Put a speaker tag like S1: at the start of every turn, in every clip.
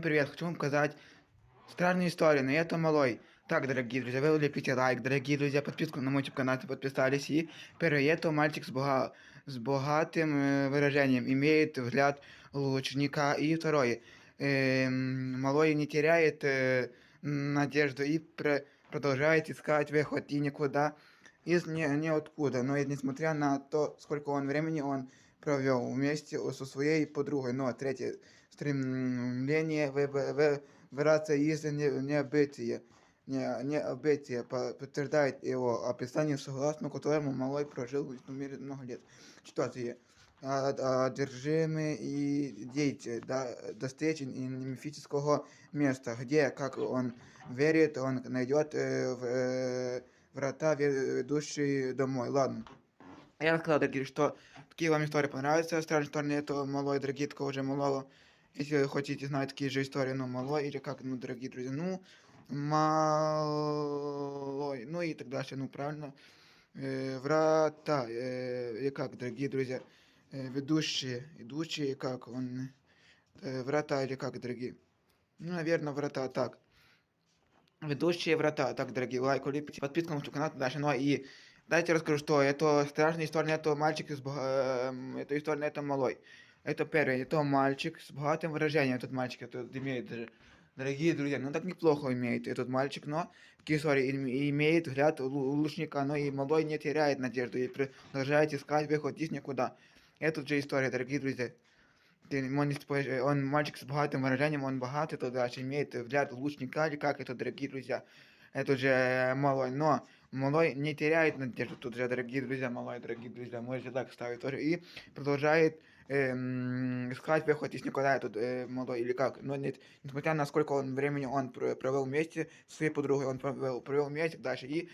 S1: привет! Хочу вам показать странную историю, но это малой. Так, дорогие друзья, вы влепите лайк, дорогие друзья, подписку на мой YouTube канал, подписались. И первое, это мальчик с, бога... с богатым э, выражением, имеет взгляд лучника. И второе, э, малой не теряет э, надежду и пр продолжает искать выход и никуда из не, ниоткуда. Но и несмотря на то, сколько он времени он провел вместе со своей подругой. Но третье, стремление выбираться из необытия не, необытие подтверждает его описание, согласно которому малой прожил в этом мире много лет. Четвертое. Одержимый и деятель да, достичь мифического места, где, как он верит, он найдет э, в, э, врата, ведущие домой. Ладно. Я рассказал, дорогие, что такие вам истории понравятся. Страшные истории это малой, дорогие, такого уже малого. Если хотите знать такие же истории, ну, малой, или как, ну, дорогие друзья, ну, малой, ну и так дальше, ну, правильно. Э, врата, э, и как, дорогие друзья, э, ведущие, идущие, как он, э, врата или как, дорогие. Ну, наверное, врата, так. Ведущие врата, так, дорогие, лайк, липите, подписка на канал, дальше, ну, и Дайте расскажу, что это страшная история, это мальчик, с, э, это история, это малой. Это первое, это мальчик с богатым выражением, этот мальчик, этот имеет даже, дорогие друзья, ну так неплохо имеет этот мальчик, но такие истории имеет взгляд лучника, но и молодой не теряет надежду и продолжает искать выход из никуда. Это же история, дорогие друзья. Он, он мальчик с богатым выражением, он богатый, то дальше имеет взгляд лучника, или как это, дорогие друзья. Это уже малой, но малой не теряет надежду. Тут же, дорогие друзья, малой, дорогие друзья, можете так ставить тоже. И продолжает эм, искать выход из никуда этот э, молодой или как. Но нет, несмотря на сколько он времени он провел вместе с своей подругой, он провел, провел вместе дальше. И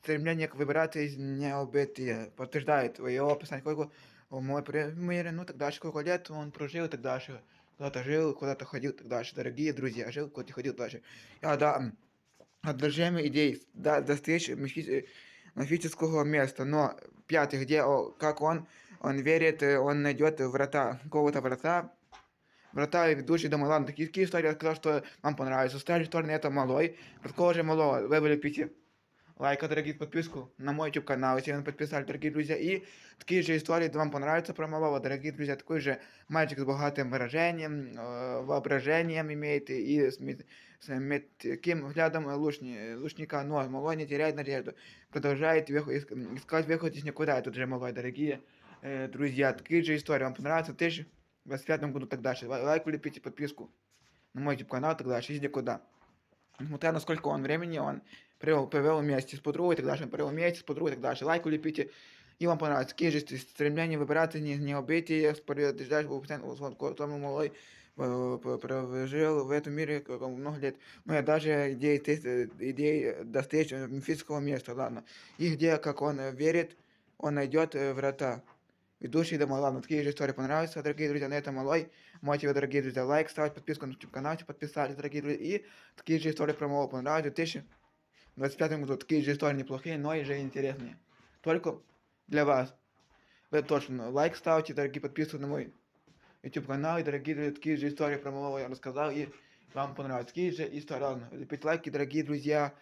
S1: стремление к выбираться из необытия подтверждает его описание, сколько мой пример, ну так дальше, сколько лет он прожил, так дальше. Куда-то жил, куда-то ходил, так дальше. Дорогие друзья, жил, куда-то ходил дальше. А, да, одержимый идей до, достичь мифического места. Но пятый, где, о, как он, он верит, он найдет врата, какого-то врата, врата ведущие домой. Ладно, такие, такие истории я сказал, что вам понравится. Остальные истории это малой. Такого же малого вы вылепите лайка, дорогие, подписку на мой YouTube канал, если вы не подписали, дорогие друзья. И такие же истории вам понравятся про малого, дорогие друзья. Такой же мальчик с богатым выражением, э, воображением имеет и с, с метким взглядом лучни, лучника, но малой не теряет надежду. Продолжает искать выход из никуда. Тут же малой, дорогие э, Друзья. Такие же истории вам же в 25 году так дальше. Лайк, влепите, подписку на мой YouTube канал, так дальше. Иди куда. Несмотря на сколько он времени, он провел, провел вместе с подругой, так дальше, он провел вместе с подругой, так дальше. Лайк улепите, и вам понравится. Какие же стремления выбираться, не, не убейте, подождать, тому малой прожил в этом мире много лет. Но я даже идеи, идеи достичь физического места, ладно. И где, как он верит, он найдет врата ведущий домой. Ладно, такие же истории понравятся, дорогие друзья, на этом малой. Можете вы, дорогие друзья, лайк ставить, подписку на YouTube канал, подписались, дорогие друзья. И такие же истории про малого понравились. В 2025 году такие же истории неплохие, но и же интересные. Только для вас. Вы точно лайк ставьте, дорогие, подписывайтесь на мой YouTube канал. И, дорогие друзья, такие же истории про малого я рассказал. И вам понравились. Такие же истории. Лепить лайки, дорогие друзья.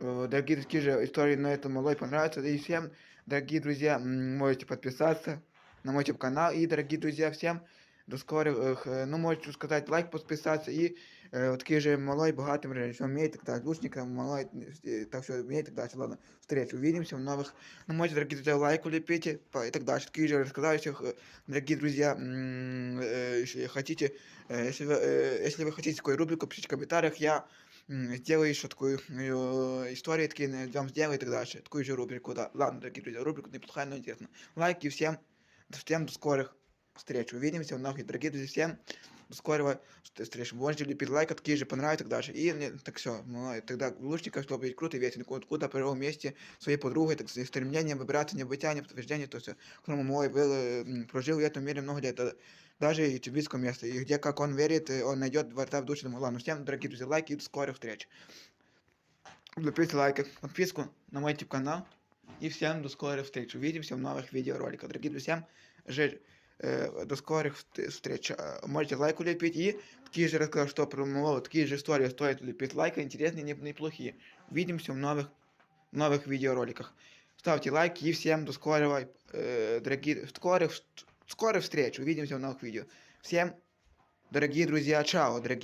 S1: Э, дорогие такие же истории на этом малой понравятся. И всем, дорогие друзья, можете подписаться на мой канал. И, дорогие друзья, всем до скорых, э, ну, можете сказать, лайк, подписаться. И э, такие же малой, богатым, что умеет, тогда лучником, малой, э, так что умеет, тогда Ладно, встречу, увидимся в новых. Ну, можете, дорогие друзья, лайк улепите и так дальше. Такие же рассказающих, э, дорогие друзья, э, если хотите, э, если, вы, э, если вы хотите такую рубрику, пишите в комментариях, я сделаю еще такую э, историю, такие вам сделаю и так дальше. Такую же рубрику, да. Ладно, дорогие друзья, рубрику неплохая, но интересно. Лайки всем, всем до скорых встреч. Увидимся в новых, дорогие друзья, всем скорого встречи. Можете лепить лайк, такие же понравится и так дальше. И не, так все, ну, тогда лучника, чтобы быть круто и весело, куда провел вместе своей подругой, так сказать, стремлением выбираться, не бытия, не подтверждение, то все. Кроме мой был, прожил в этом мире много лет, даже и в месте, и где, как он верит, он найдет врата в душе, думаю, ладно, всем, дорогие друзья, лайки и до скорых встреч. Лепите лайк, подписку на мой YouTube канал. И всем до скорых встреч. Увидимся в новых видеороликах. Дорогие друзья, же Э, До скорых вст- встреч. А, Можете лайк улепить и такие же рассказал, что промовал, такие же истории стоит улепить лайк, интересные, не- неплохие. Увидимся в новых, новых видеороликах. Ставьте лайки и всем до скорого, э, дорогие, скорых, скорых встреч. Увидимся в новых видео. Всем, дорогие друзья, чао, дорогие.